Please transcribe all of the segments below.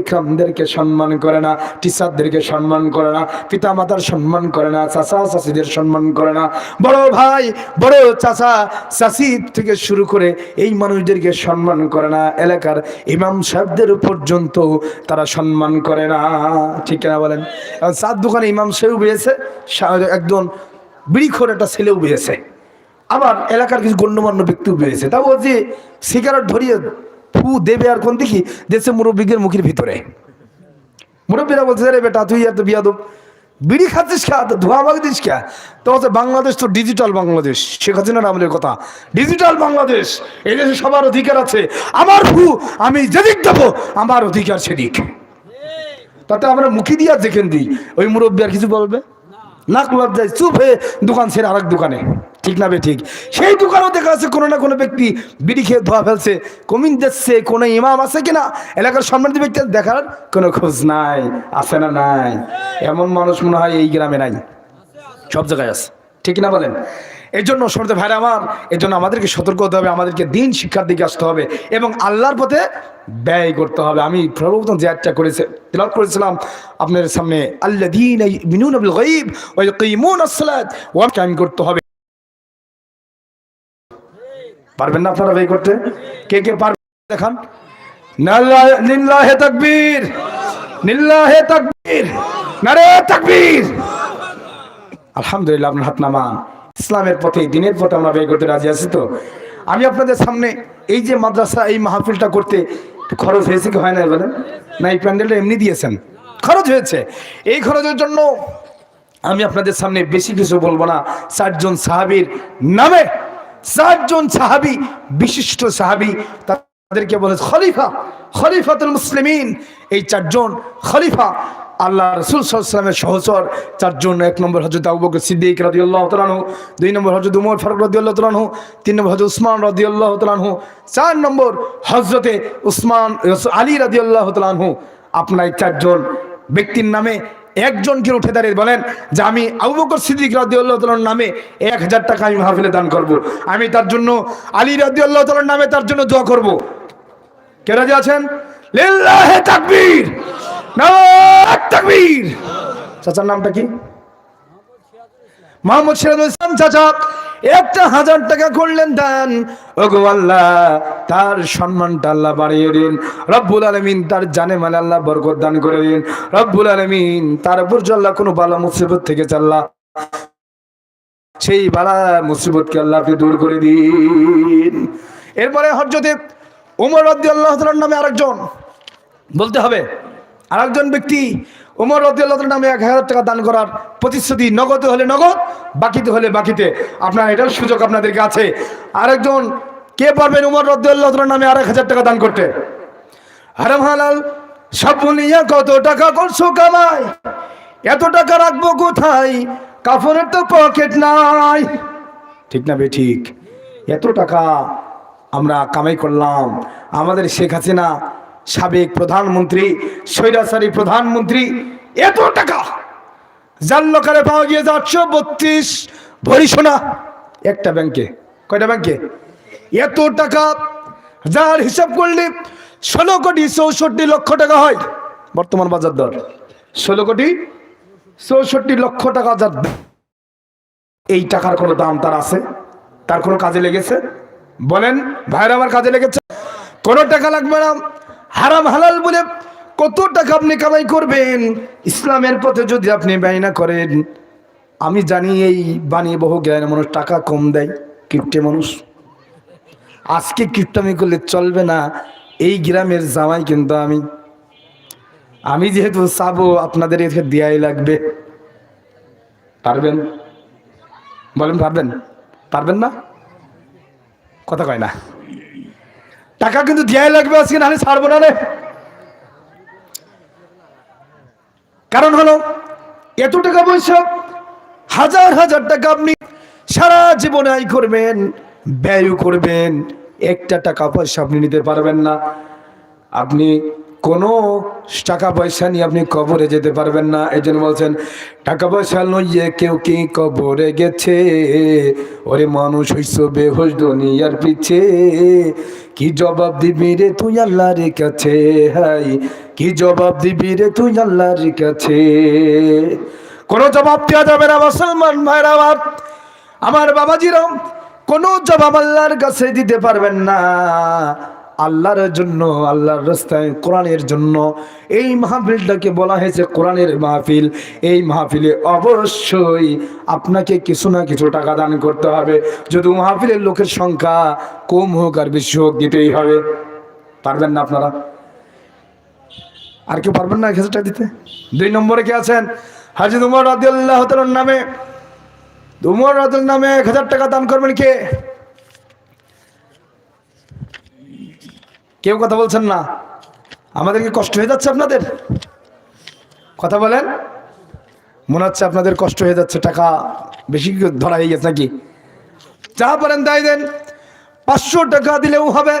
ইকরামদেরকে সম্মান করে না, টিচারদেরকে সম্মান করে না পিতা মাতার সম্মান করে না, চাচা চাচিদের সম্মান করে না। বড় ভাই, বড় চাচা, চাচি থেকে শুরু করে এই মানুষদেরকে সম্মান করে না। এলাকার ইমাম সাহেবদের পর্যন্ত তারা সম্মান করে না। ঠিক না বলেন? চার দোকানে ইমাম সাহেব বেয়েছে একজন বিড়িখোর একটা ছেলেও বেয়েছে আবার এলাকার কিছু গণ্যমান্য ব্যক্তিও বেরিয়েছে তাও যে সিগারেট ধরিয়ে ফু দেবে আর কোন দেখি দেশে মুরব্বীদের মুখের ভিতরে। মুরব্বীরা বলছে রে বেটা, তুই এত বিয়াদব। বিড়ি খাচ্ছিস খা তো ধোয়া মাগদিস খা তো হচ্ছে বাংলাদেশ তো ডিজিটাল বাংলাদেশ। শেখ হাসিনার আমলের কথা। ডিজিটাল বাংলাদেশ, এই দেশে সবার অধিকার আছে। আমার ফু আমি যেদিক দেবো, আমার অধিকার সেদিক। তাতে আমরা মুখি দিয়া যেখান দিই। ওই মুরব্বী আর কিছু বলবে? নাক লজ্জায় চুপ হয়ে দোকান ছেড়ে আরেক দোকানে। ঠিক না ঠিক। সেই দোকানেও দেখা যাচ্ছে কোনো না কোনো ব্যক্তি বিড়ি খেয়ে ধোয়া ফেলছে। কমিন দিচ্ছে কোনো ইমাম আছে কিনা? এলাকার সম্মানিত ব্যক্তি দেখার কোনো খোঁজ নাই, আছে না নাই। এমন মানুষ মনে হয় এই গ্রামে নাই। সব জায়গায় আছে। ঠিক না বলেন? এই জন্য শুনতে ভাইরা আমার এই জন্য আমাদেরকে সতর্ক হতে হবে, আমাদেরকে দিন শিক্ষার দিকে আসতে হবে এবং আল্লাহর পথে ব্যয় করতে হবে। আমি সর্বপ্রথম যে একটা করেছে, তিলাওয়াত করেছিলাম আপনার সামনে আল্লাহ দিন মিনুন আবুল পারবেন না আপনারা ব্যয় করতে? কে কে পারবেন দেখান? নাল্লাহ- তাকবীর। নিল্লাহে তাকবীর। নারে তাকবীর। আলহামদুলিল্লাহ, আপনার হাত নামান। ইসলামের পথে, দিনের পথে আমরা ব্যয় করতে রাজি আছি তো? আমি আপনাদের সামনে এই যে মাদ্রাসা, এই মাহফিলটা করতে খরচ হয়েছে কি হয় না বলেন? না, এই প্যান্ডেলটা এমনি দিয়েছেন। খরচ হয়েছে। এই খরচের জন্য আমি আপনাদের সামনে বেশি কিছু বলব না। চারজন সাহাবীর নামে চারজন সাহাবী, বিশিষ্ট সাহাবী, তাদেরকে বলে খলিফা, খলিফাতুল মুসলিমিন। এই চারজন খলিফা, আল্লাহ রসুল সাল্লামের সহচর চারজন, এক নম্বর হজরত আবু সিদ্দিক রাদিয়াল্লাহু তাআলাহু দুই নম্বর হজরত উমর ফারুক রাদিয়াল্লাহু তাআলাহু তিন নম্বর হজরত উসমান রাদিয়াল্লাহু তাআলাহু চার নম্বর হজরতে উসমান, আলী রাদিয়াল্লাহু তাআলাহু আপনার চারজন ব্যক্তির নামে একজনকে উঠে দাঁড়িয়ে বলেন যে আমি আবু বকর সিদ্দিক রাদিয়াল্লাহু তাআলার নামে এক হাজার টাকা আমি মাহফিলে দান করব। আমি তার জন্য আলী রাদিয়াল্লাহু তাআলার নামে তার জন্য দোয়া করব। কে রাজি আছেন? লিল্লাহে তাকবীর। তাকবীর। চাচার নামটা কি? মোহাম্মদ সিরাজুল ইসলাম চাচা। একটা হাজার টাকা করলেন দান। ওগো আল্লাহ, তার সম্মানটা আল্লাহ বাড়িয়ে দিন। রব্বুল আলমিন তার জানে মানে আল্লাহ বরকত দান করে দিন। রব্বুল আলমিন তার উপর আল্লাহ কোনো বালা মুসিবত থেকে চাল্লাহ সেই বালা মুসিবতকে আল্লাহ আপনি দূর করে দিন। এরপরে হজরতে উমর রদ্দি আল্লাহ নামে আরেকজন, বলতে হবে, আরেকজন ব্যক্তি উমর রদিয়াল্লাহ নামে এক হাজার টাকা দান করার প্রতিশ্রুতি নগদে হলে নগদ, বাকিতে হলে বাকিতে। আপনার এটার সুযোগ আপনাদেরকে আছে। আরেকজন, কে পারবেন উমর রদিয়াল্লাহ নামে আর এক হাজার টাকা দান করতে? হারাম হালাল, সব নিয়ে কত টাকা করছ কামাই? এত টাকা রাখব কোথায়? কাফনের তো পকেট নাই। ঠিক না বে, ঠিক। এত টাকা আমরা কামাই করলাম। আমাদের শেখ হাসিনা সাবেক প্রধানমন্ত্রী, স্বৈরাচারী প্রধানমন্ত্রী, এত টাকা যার লোকারে পাওয়া গিয়ে আটশো বত্রিশ ভরি সোনা একটা ব্যাংকে। কয়টা ব্যাংকে? এত টাকা যার হিসাব করলে ষোলো কোটি চৌষট্টি লক্ষ টাকা হয় বর্তমান বাজার দর। ষোলো কোটি চৌষট্টি লক্ষ টাকা যার। এই টাকার কোনো দাম তার আছে? তার কোনো কাজে লেগেছে? বলেন ভাইরা আমার কাজে লেগেছে? কোনো টাকা লাগবে না। হারাম হালাল বলে কত টাকা আপনি কামাই করবেন? ইসলামের পথে যদি আপনি ব্যয় না করেন, আমি জানি এই বানিয়ে বহু জ্ঞান মানুষ টাকা কম দেয় কিপ্টে মানুষ। আজকে কিপ্টামি করলে চলবে না, এই গ্রামের জামাই কিন্তু আমি। আমি যেহেতু চাবো, আপনাদের এতে দেয়াই লাগবে। পারবেন? বলেন, পারবেন? পারবেন না? কথা কয় না। টাকা কিন্তু দেয়াই লাগবে আজকে, নাহলে ছাড়বো না রে। কারণ হলো, এত টাকা পয়সা, হাজার হাজার টাকা আপনি সারা জীবনে আয় করবেন, ব্যয় করবেন, একটা টাকা পয়সা আপনি নিতে পারবেন না। আপনি কোনো টাকা পয়সা নিয়ে আপনি কবরে যেতে পারবেন না। এই জন্য বলছেন, টাকা পয়সা লইয়ে কেউ কি কবরে গেছে? ওরে মানুষ হইস বেহোশ দুনিয়ার পিছে। কি জবাব দিবি রে তুই আল্লাহর কাছে? হাই, কি জবাব দিবি রে তুই আল্লাহর কাছে? কোনো জবাব দেওয়া যাবে না মুসলমান ভাইরা আমার বাবাজিরাও কোনো জবাব আল্লাহর কাছে দিতে পারবেন না। আল্লাহর জন্য, আল্লাহর রাস্তায়, কোরআনের জন্য, এই মাহফিলটাকে বলা হয়েছে কোরআনের মাহফিল। এই মাহফিলে অবশ্যই আপনাকে কিছু না কিছু টাকা দান করতে হবে। যদি মাহফিলের লোকের সংখ্যা কম হোক আর বেশি হোক, দিতেই হবে। পারবেন না আপনারা? আর কেউ পারবেন না টাকা দিতে? দুই নম্বরে কে আছেন? হাজিদ উমর রাদিয়াল্লাহু নামে। উমর রাদিয়াল নামে এক হাজার টাকা দান করবেন কে? কেউ কথা বলছেন না। আমাদের কি কষ্ট হয়ে যাচ্ছে আপনাদের? কথা বলেন। মনে হচ্ছে আপনাদের কষ্ট হয়ে যাচ্ছে, টাকা বেশি ধরা হয়ে গেছে নাকি? যা পারেন তাই দেন। পাঁচশো টাকা দিলেও হবে।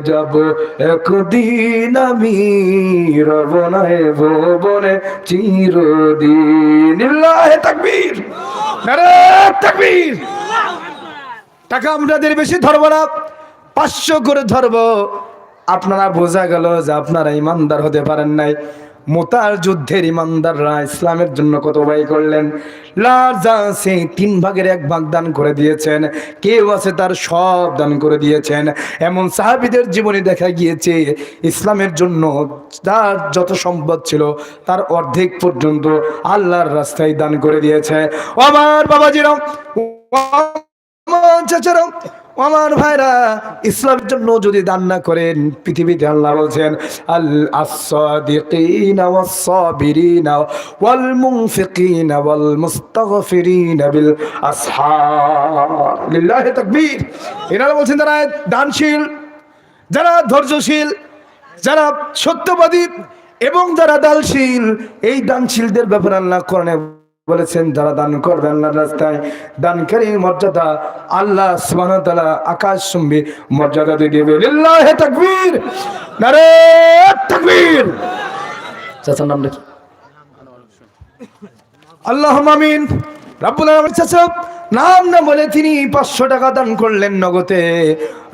যাব। একদিন আমি রবনায় ভবনে চিরদিন। তাকবীর। তাকবীর। টাকা আপনাদের বেশি ধরবো না। পাঁচশো করে ধরবো। আপনারা বোঝা গেল যে আপনারা ইমানদার হতে পারেন নাই। মোতার যুদ্ধের ইমানদাররা ইসলামের জন্য কত ব্যয় করলেন? তিন ভাগের এক ভাগ দান করে দিয়েছেন। কেউ আছে তার সব দান করে দিয়েছেন। এমন সাহাবিদের জীবনে দেখা গিয়েছে, ইসলামের জন্য তার যত সম্পদ ছিল, তার অর্ধেক পর্যন্ত আল্লাহর রাস্তায় দান করে দিয়েছে। আমার বাবাজিরাম চাচারাম আমার ভাইরা, ইসলামের জন্য যদি দান না করেন, পৃথিবীতে আল্লাহ বলছেন, আল আস-সাদিকিনা ওয়াস-সাবিরিনা ওয়াল মুনফিকিনা ওয়াল মুস্তাগফিরিনা বিল আসহার। লিল্লাহি তাকবীর। এনারা বলছেন, যারা দানশীল, যারা ধৈর্যশীল, যারা সত্যবাদী এবং যারা দানশীল, এই দানশীলদের ব্যাপারে আল্লাহ কোরআনে বলেছেন, যারা দান করবে আল্লাহর রাস্তায়, দানকারীর মর্যাদা আল্লাহ সুবহানাহু ওয়া তাআলা আকাশ শুনবে মর্যাদা দিয়ে দেবে। লিল্লাহি তাকবীর! নারে তাকবীর! চাচার নাম নাকি আল্লাহ আমিন। রাব্বুল আলামিন চাচা। নাম না বলে তিনি পাঁচশো টাকা দান করলেন নগদে।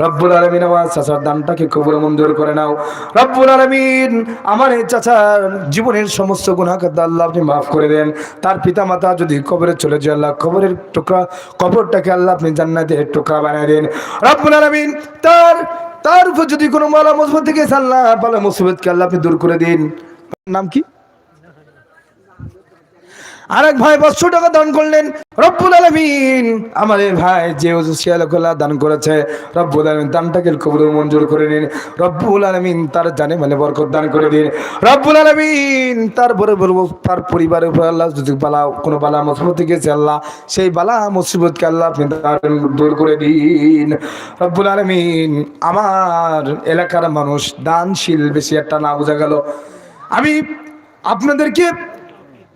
রব্বুল আলমিন আমার চাচার দানটাকে কবর মঞ্জুর করে নাও। রব্বুল আলমিন, আমার এই চাচার জীবনের সমস্ত গুণাকার আল্লাহ আপনি মাফ করে দেন। তার পিতা মাতা যদি কবরে চলে যায়, আল্লাহ কবরের টুকরা, কবরটাকে আল্লাহ আপনি জান্নাতের টুকরা বানিয়ে দেন। রব্বুল আলমিন, তার তার উপর যদি কোনো মালা মুসিবত থেকে আল্লাহ, পালা মুসিবতকে আল্লাহ আপনি দূর করে দিন। নাম কি? আরেক ভাই পাঁচশো টাকা দান করলেন, রব্বুল আলমিন। এই ভাই যে শিয়ালকলা দান করেছে, রব্বুল আলমিন দানটাকে কবর মঞ্জুর করে নিন। রব্বুল আলমিন তার জানে মানে বরকত দান করে দিন। রব্বুল আলমিন তারপরে বলব তার পরিবারের উপর আল্লাহ যদি বালা, কোনো বালা মুসিবত গেছে আল্লাহ, সেই বালা মুসিবতকে আল্লাহ আপনি দূর করে দিন। রব্বুল আলমিন, আমার এলাকার মানুষ দানশীল বেশি একটা না বোঝা গেল। আমি আপনাদেরকে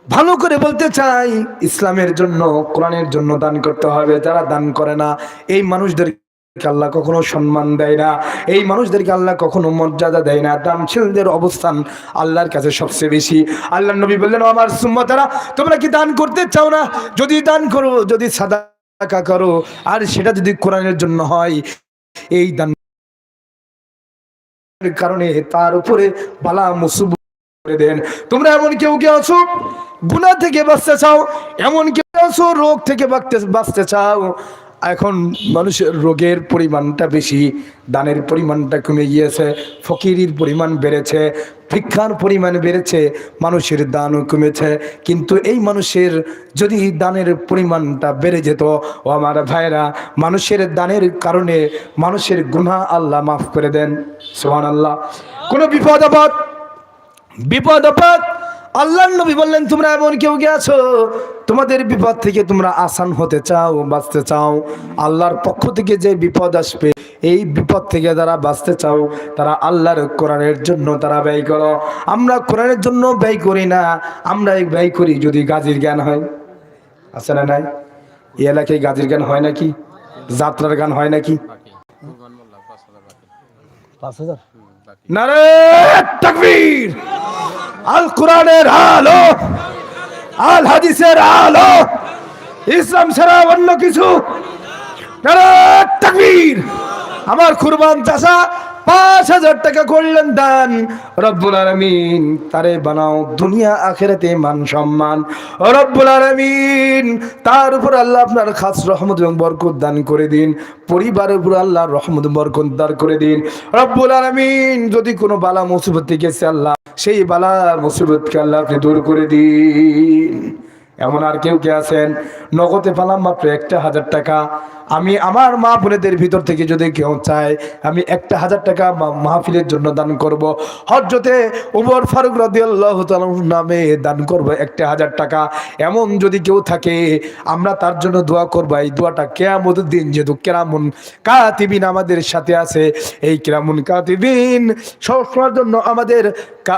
ভালো করে বলতে চাই, ইসলামের জন্য, কোরআনের জন্য দান করতে হবে। যারা দান করে না, এই মানুষদের আল্লাহ কখনো সম্মান দেয় না। এই মানুষদেরকে আল্লাহ কখনো মর্যাদা দেয় না। দানশীলদের অবস্থান আল্লাহর কাছে সবচেয়ে বেশি। আল্লাহ নবী বললেন, আমার সুম্মতারা তোমরা কি দান করতে চাও না? যদি দান করো, যদি সাদা করো, আর সেটা যদি কোরআনের জন্য হয়, এই দান কারণে তার উপরে বালা, মুসুব করে দেন। তোমরা এমন কেউ কেউ আছো? গুণা থেকে বাঁচতে চাও, এমন কেউ আছো? রোগ থেকে বাঁচতে বাঁচতে চাও। এখন মানুষের রোগের পরিমাণটা বেশি, দানের পরিমাণটা কমে গিয়েছে, ফকিরির পরিমাণ বেড়েছে, ভিক্ষার পরিমাণ বেড়েছে, মানুষের দানও কমেছে। কিন্তু এই মানুষের যদি দানের পরিমাণটা বেড়ে যেত, ও আমার ভাইরা মানুষের দানের কারণে মানুষের গুনাহ আল্লাহ মাফ করে দেন। সোহান আল্লাহ কোনো বিপদ আপদ? বিপদ আপদ। আল্লাহ নবী বললেন তোমরা এমন কেউ গেছো তোমাদের বিপদ থেকে তোমরা আসান হতে চাও বাঁচতে চাও। আল্লাহর পক্ষ থেকে যে বিপদ আসবে এই বিপদ থেকে যারা বাঁচতে চাও তারা আল্লাহর কোরআনের জন্য তারা ব্যয় করো। আমরা কোরআনের জন্য ব্যয় করি না আমরা এই ব্যয় করি যদি গাজীর জ্ঞান হয়। আছে না নাই? এই এলাকায় গাজীর গান হয় নাকি? যাত্রার গান হয় নাকি? পাঁচ হাজার? নারে তাকবীর! আল কোরআনের আলো আল হাদিসের আলো ইসলাম ছাড়া অন্য কিছু? আমার কুরবান চাষা পাঁচ হাজার টাকা করলেন দান। রব্বুল আলমিন তারে বানাও দুনিয়া আখেরাতে মান সম্মান। রব্বুল আলমিন তার উপর আল্লাহ আপনার খাস রহমত এবং বরকত দান করে দিন। পরিবারের উপর আল্লাহ রহমত বরকত দান করে দিন। রব্বুল আলমিন যদি কোনো বালা মুসিবত গেছে আল্লাহ, সেই বালা মুসিবতকে আল্লাহ আপনি দূর করে দিন। এমন আর কেউ কে আছেন? নগদে পালাম মাত্র একটা হাজার টাকা। আমি আমার মা বোনেদের ভিতর থেকে যদি কেউ চায়, আমি একটা হাজার টাকা মাহফিলের জন্য দান করব। হজরতে উমর ফারুক রাদিয়াল্লাহু নামে দান করব একটা হাজার টাকা। এমন যদি কেউ থাকে, আমরা তার জন্য দোয়া করব। এই দোয়াটা কেয়ামতের দিন যেহেতু কেরামুন কাতিবিন আমাদের সাথে আছে। এই কেরামুন কাতিবিন সব সময়ের জন্য আমাদের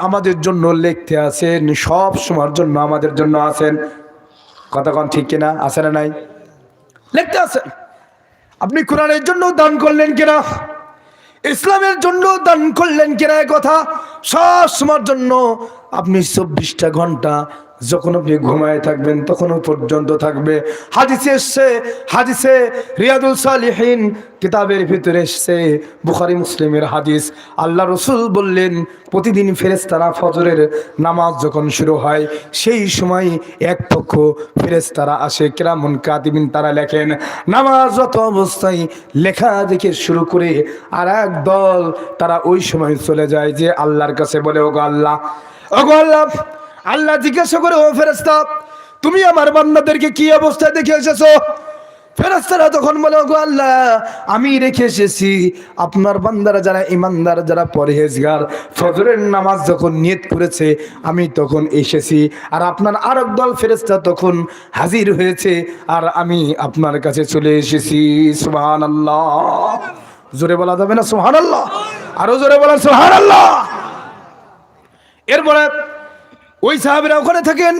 আমাদের জন্য লিখতে আছেন, সব সময়ের জন্য আমাদের জন্য আছেন। কতক্ষণ ঠিক কিনা? আছে না নাই? লিখতে আছে। আপনি কোরআনের জন্য দান করলেন কিনা? ইসলামের জন্য দান করলেন কিনা কথা? সব সময়ের জন্য আপনি চব্বিশটা ঘণ্টা যখন আপনি ঘুমায় থাকবেন তখনও পর্যন্ত থাকবে। হাদিসে এসছে, হাদিসে রিয়াদুল সালিহিন কিতাবের ভিতরে এসছে, বুখারি মুসলিমের হাদিস। আল্লাহ রসুল বললেন, প্রতিদিন ফেরেস্তারা ফজরের নামাজ যখন শুরু হয়, সেই সময় এক পক্ষ ফেরেস্তারা আসে, কেরামন কাতিবিন, তারা লেখেন নামাজরত অবস্থায় লেখা দেখে শুরু করে আর এক দল তারা ওই সময় চলে যায় যে আল্লাহর কাছে বলে, ওগো আল্লাহ ওগো আল্লাহ আল্লাহ জিজ্ঞাসা করে, ও ফেরেস্তা তুমি আমার বান্দাদেরকে কি অবস্থায় দেখে এসেছ? ফেরেস্তারা তখন বলে গো আল্লাহ, আমি রেখে এসেছি। আপনার বান্দারা যারা, ইমানদার যারা, পরহেজগার, ফজরের নামাজ যখন নিয়ত করেছে, আমি তখন এসেছি। আর আপনার আরেক দল ফেরেস্তা তখন হাজির হয়েছে, আর আমি আপনার কাছে চলে এসেছি। সুহান আল্লাহ জোরে বলা যাবে না? সুহান আল্লাহ আরও জোরে বলা সুহান আল্লাহ এরপরে ওই সাহাবিরা ওখানে থাকেন।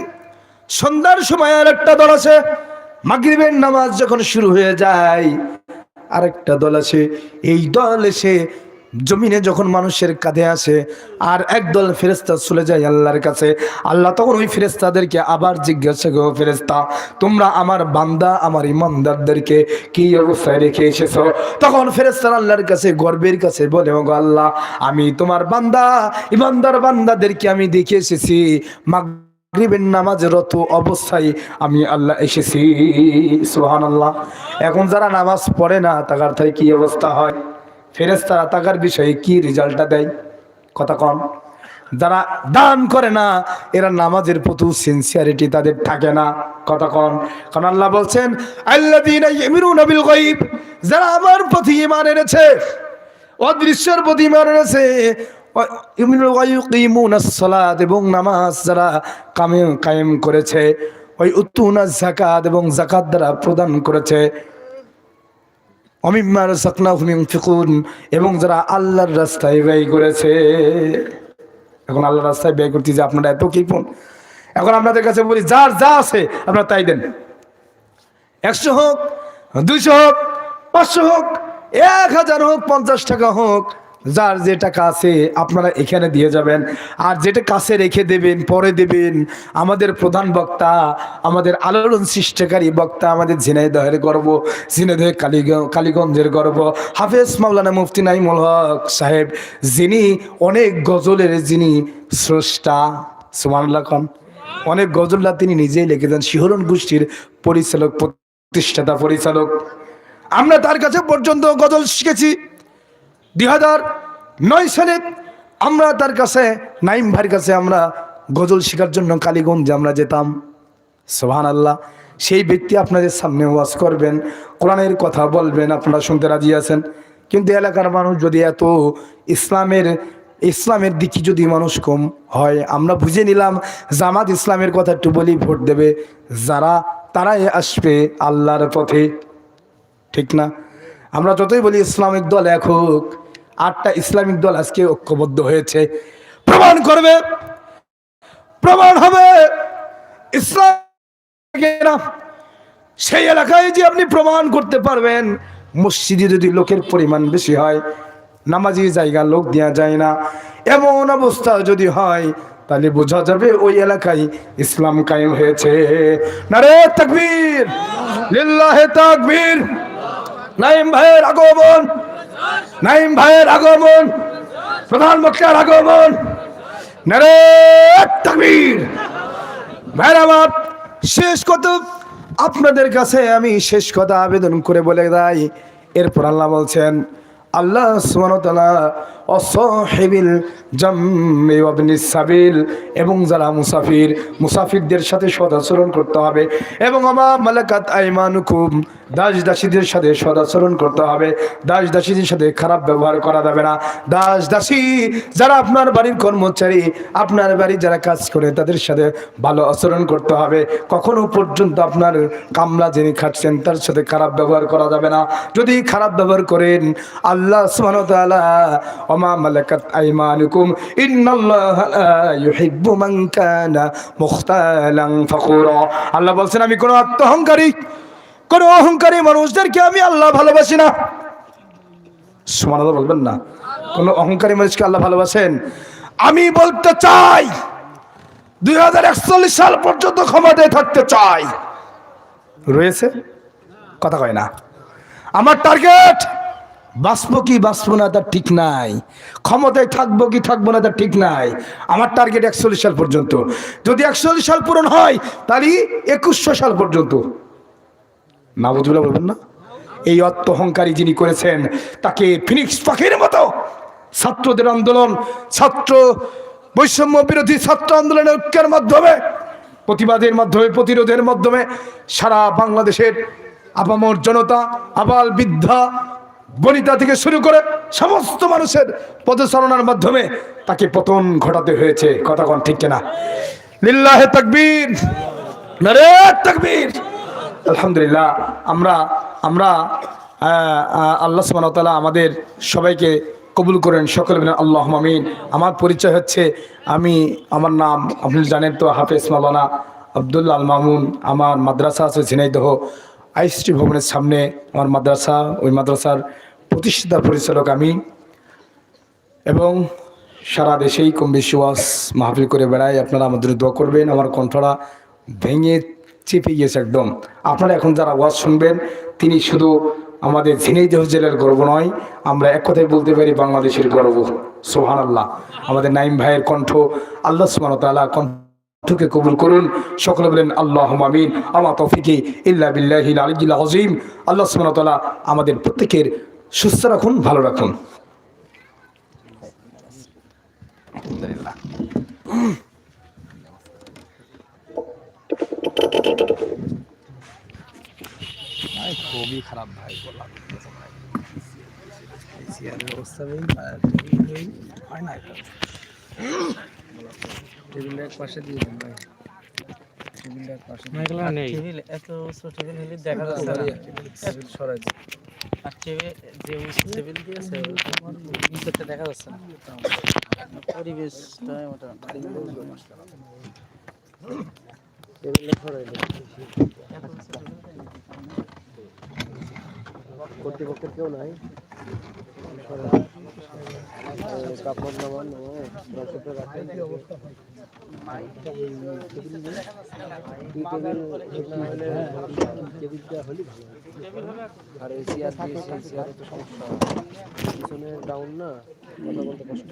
সন্ধ্যার সময় আর একটা দল আছে, মাগরিবের নামাজ যখন শুরু হয়ে যায়, আরেকটা দল আছে, এই দল এসে জমিনে যখন মানুষের কাঁধে আসে আর একদল ফেরেস্তা চলে যায় আল্লাহর কাছে, আল্লাহ তখন ওই ফেরেস্তাদেরকে আবার জিজ্ঞাসা করো ফেরেস্তা তোমরা আমার বান্দা, আমার ইমানদারদেরকে কি অবস্থায় রেখে এসেছ? তখন ফেরেস্তার আল্লাহর কাছে গর্বের কাছে বলে, ওগো আল্লাহ, আমি তোমার বান্দা, ইমানদার বান্দাদেরকে আমি দেখে এসেছি। নামাজরত অবস্থায় আমি আল্লাহ এসেছি। সুহান আল্লাহ এখন যারা নামাজ পড়ে না তাই কি অবস্থা হয়? ফেরেস্তারা তাকার বিষয়ে কি রেজাল্টটা দেয়? কথা কন যারা দান করে না, এরা নামাজের প্রতি সিনসিয়ারিটি তাদের থাকে না। কথা কন কারণ আল্লাহ বলছেন বিল যারা আমার প্রতি ইমান এনেছে, অদৃশ্যের প্রতি ইমান এনেছে এবং নামাজ যারা কামে কায়েম করেছে, ওই উত্তুনা জাকাত এবং জাকাত দ্বারা প্রদান করেছে। অমিম্মার সাকনাহুমিম ফিকুন এবং যারা আল্লাহর রাস্তায় ব্যয় করেছে, এখন আল্লাহর রাস্তায় ব্যয় করতে যে আপনারা এত কৃপণ এখন আপনাদের কাছে বলি, যার যা আছে, আপনারা তাই দেন। একশো হোক, দুইশো হোক, পাঁচশো হোক, এক হাজার হোক, পঞ্চাশ টাকা হোক যার যে টাকা আছে আপনারা এখানে দিয়ে যাবেন। আর যেটা কাছে রেখে দেবেন, পরে দেবেন, আমাদের প্রধান বক্তা, আমাদের আলোড়ন সৃষ্টিকারী বক্তা, আমাদের ঝিনাইদহের গর্ব, ঝিনাইদহ কালীগঞ্জ কালীগঞ্জের গর্ব। হাফেজ মাওলানা মুফতি নাইমুল হক সাহেব, যিনি অনেক গজলের যিনি স্রষ্টা সুমানুল্লাহ খান, অনেক গজল্লা তিনি নিজেই লিখেছেন শিহরণ গোষ্ঠীর পরিচালক, প্রতিষ্ঠাতা পরিচালক। আমরা তার কাছে পর্যন্ত গজল শিখেছি। দুই নয় সালে আমরা তার কাছে, নাইম ভাইয়ের কাছে আমরা গজল শেখার জন্য কালীগঞ্জে আমরা যেতাম। সোহান আল্লাহ সেই ব্যক্তি আপনাদের সামনে ওয়াজ করবেন, কোরআনের কথা বলবেন, আপনারা শুনতে রাজি আছেন। কিন্তু এলাকার মানুষ যদি এত ইসলামের ইসলামের দিকে যদি মানুষ কম হয়, আমরা বুঝে নিলাম জামাত ইসলামের কথা একটু বলি ভোট দেবে। যারা, তারাই আসবে আল্লাহর পথে। ঠিক না? আমরা যতই বলি ইসলামিক দল এক হোক আটটা ইসলামিক দল আজকে ঐক্যবদ্ধ হয়েছে। প্রমাণ করবে, প্রমাণ হবে ইসলাম সেই এলাকায় যে আপনি প্রমাণ করতে পারবেন। মসজিদে যদি লোকের পরিমাণ বেশি হয়, নামাজি জায়গা লোক দেওয়া যায় না। এমন অবস্থা যদি হয়, তাহলে বোঝা যাবে ওই এলাকায় ইসলাম কায়েম হয়েছে। নারে তাকবীর, লিল্লাহে তাকবীর। নাইম ভাইয়ের আগমন। নাইম ভাইয়ের আগমন প্রধানমন্ত্রীর আগমন শেষ কত আপনাদের কাছে আমি শেষ কথা আবেদন করে বলে যাই এরপর আল্লাহ বলছেন, আল্লাহ সুবহানাহু অসহেবিল সাবিল এবং যারা মুসাফির, মুসাফিরদের সাথে সদাচরণ করতে হবে এবং আমার মালাকাত আইমানুকুম দাস দাসীদের সাথে সদাচরণ করতে হবে। দাস দাসীদের সাথে খারাপ ব্যবহার করা যাবে না। দাস দাসী যারা আপনার বাড়ির কর্মচারী, আপনার বাড়ি যারা কাজ করে, তাদের সাথে ভালো আচরণ করতে হবে। কখনো পর্যন্ত আপনার কামলা যিনি খাটছেন, তার সাথে খারাপ ব্যবহার করা যাবে না। যদি খারাপ ব্যবহার করেন, আল্লাহ সুবহানাহু ওমা মালাকাত আইমানুকুম ইন্নাল্লাহ ইউহিব্বু মান কানা মুখতালান ফাখুরা আল্লাহ বলছেন, আমি কোনো আত্মহংকারী, কোন অহংকারী মানুষদেরকে আমি আল্লাহ ভালোবাসি না। সমানতা বলবেন না। কোন অহংকারী মানুষকে আল্লাহ ভালোবাসেন? আমি বলতে চাই, দুই হাজার একচল্লিশ সাল পর্যন্ত ক্ষমতায় থাকতে চাই। রয়েছে? কথা কয় না। আমার টার্গেট বাঁচবো কি বাঁচবো না তার ঠিক নাই। ক্ষমতায় থাকব কি থাকব না তার ঠিক নাই। আমার টার্গেট একচল্লিশ সাল পর্যন্ত। যদি একচল্লিশ সাল পূরণ হয়, তাহলে একুশশো সাল পর্যন্ত। না নাবুজুল্লাহ বলবেন না? এই অত্যহংকারী যিনি করেছেন, তাকে ফিনিক্স পাখির মতো ছাত্রদের আন্দোলন, ছাত্র বৈষম্য বিরোধী ছাত্র আন্দোলনের ঐক্যের মাধ্যমে, প্রতিবাদের মাধ্যমে, প্রতিরোধের মাধ্যমে সারা বাংলাদেশের আপামর জনতা, আবাল বৃদ্ধা বনিতা থেকে শুরু করে সমস্ত মানুষের পদচারণার মাধ্যমে তাকে পতন ঘটাতে হয়েছে। কথা কোন ঠিক কিনা? লিল্লাহে তাকবীর। নারে তাকবীর। আলহামদুলিল্লাহ, আমরা আমরা আল্লাহ তাআলা আমাদের সবাইকে কবুল করেন। সকল মিলে আল্লাহ আমিন। আমার পরিচয় হচ্ছে আমি, আমার নাম আপনি জানেন তো হাফেজ মাওলানা আবদুল্লাহ আল মামুন। আমার মাদ্রাসা আছে ঝিনাইদহ। আইসটি ভবনের সামনে আমার মাদ্রাসা, ওই মাদ্রাসার প্রতিষ্ঠাতা পরিচালক আমি। এবং সারা দেশেই কম বেশি ওয়াজ মাহফিল করে বেড়াই। আপনারা আমাদের দোয়া করবেন। আমার কণ্ঠটা ভেঙে চেপে গিয়েছে একদম। আপনারা এখন যারা ওয়াজ শুনবেন, তিনি শুধু আমাদের ঝিনাইদহ জেলার গর্ব নয়, আমরা এক কথায় বলতে পারি বাংলাদেশের গর্ব। সোহান আল্লাহ আমাদের নাইম ভাইয়ের কণ্ঠ আল্লাহ সুমান তাল্লাহ কণ্ঠকে কবুল করুন। সকলে বলেন আল্লাহ আমিন। আমার তফিকে ইল্লা বিল্লাহ আলিজুল্লাহ হজিম আল্লাহ সুমান তাল্লাহ আমাদের প্রত্যেকের সুস্থ রাখুন ভালো রাখুন। খুবই খারাপ ভাই বললাম। চেয়ারের অবস্থা হয় না টেবিলের পাশে দিয়ে দেন ভাই। টেবিলের পাশে এগুলো নেই। টেবিল এত টেবিল দেখা যাচ্ছে সরাই দিন। দেখা যাচ্ছে না। পরিবেশটা কর্তৃপক্ষের কেউ নাই? কাপড় নামান রসতে রাখেন। আর এই চেয়ার দিয়ে সেই চেয়ারে তো সমস্যা পিছনে ডাউন না কথা বলতে কষ্ট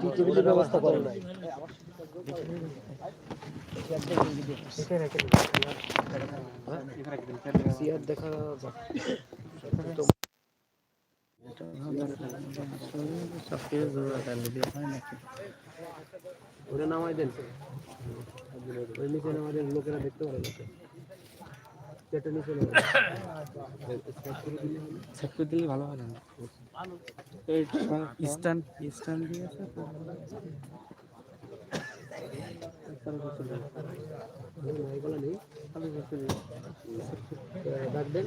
টি টেবিলের ব্যবস্থা করে নাই চেয়ার দেখা যাক। ওটা নামাই দেন ওই নিচে নামাই দেন লোকেরা দেখতে পারে নিচে সেট ভালো হয় না স্ট্যান্ড স্ট্যান্ড দিয়ে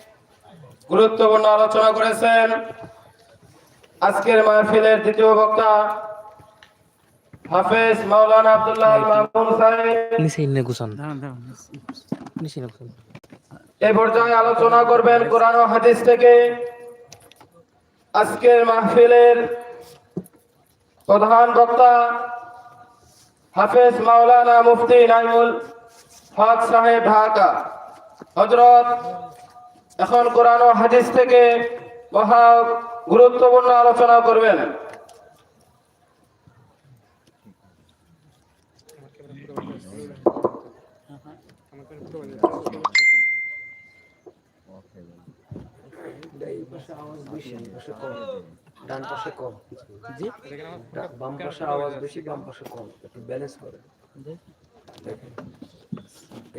গুরুত্বপূর্ণ আলোচনা করেছেন আজকের মাহফিলের দ্বিতীয় বক্তা হাফেজ মাওলানা আব্দুল্লাহ আল মামুন সাহেব। এই পর্যায়ে আলোচনা করবেন কোরআন ও হাদিস থেকে। আজকের মাহফিলের প্রধান বক্তা হাফেজ মাওলানা মুফতি নাইমুল হক সাহেব ঢাকা। হজরত এখন কোরআন ও হাদিস থেকে মহা গুরুত্বপূর্ণ আলোচনা করবেন। কম। আওয়াজ বেশি কম। একটু ব্যালেন্স করে।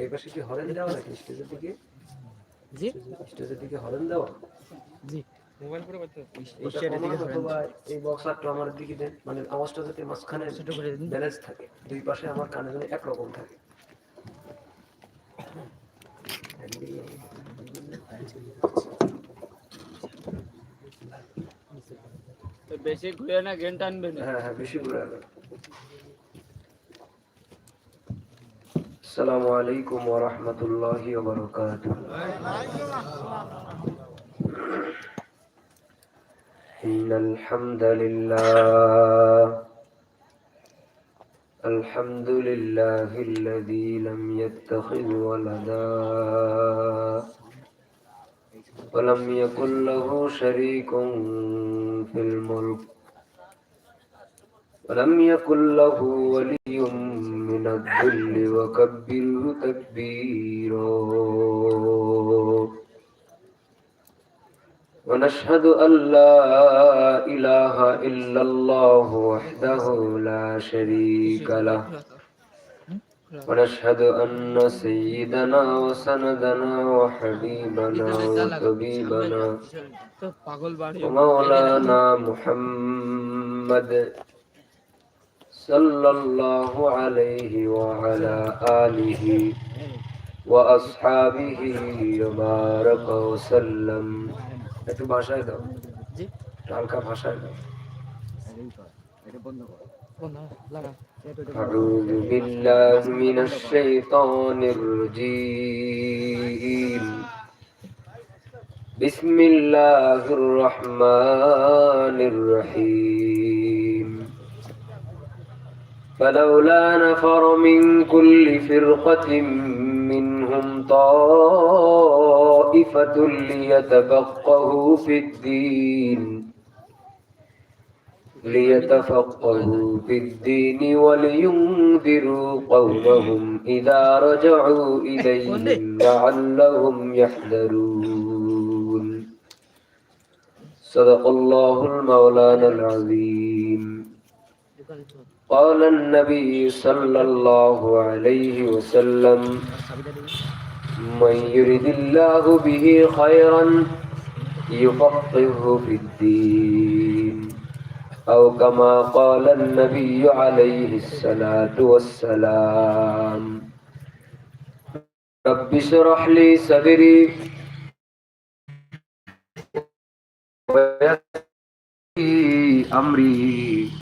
এই পাশে কি হরেন দেওয়া নাকি স্টেজের দিকে? জি? স্টেজের দিকে হরেন দেওয়া জি অথবা এই বক্সারটা আমার দিকে দেন মানে আওয়াজটা যাতে মাঝখানে ছোট করে দিন। ব্যালেন্স থাকে দুই পাশে আমার কানে যেন একরকম থাকে। বেশি ঘুরে না গেন টানবেন হ্যাঁ হ্যাঁ বেশি ঘুরে গেল السلام عليكم ورحمة الله وبركاته. إن الحمد لله الحمد لله الذي لم يتخذ ولدا ولم يكن له شريك في الملك. ولم يكن له ولي من الذل وكبره تكبيرا. ونشهد أن لا إله إلا الله وحده لا شريك له. ونشهد أن سيدنا وسندنا وحبيبنا وطبيبنا ومولانا محمد صلى الله عليه وعلى آله وأصحابه وبارك وسلم একটু ভাষায় দাও জি একটু হালকা ভাষায় দাও বন্ধ লাগা أعوذ بالله من الشيطان الرجيم بسم الله الرحمن الرحيم فلولا نفر من كل فرقة منهم طائفة ليتفقهوا في الدين ليتفقهوا في الدين ولينذروا قومهم إذا رجعوا إليهم لعلهم يحذرون. صدق الله المولانا العظيم. قال النبي صلى الله عليه وسلم من يرد الله به خيرا يفقهه في الدين. أو كما قال النبي عليه الصلاة والسلام رب اشرح لي صدري ويسر أمري.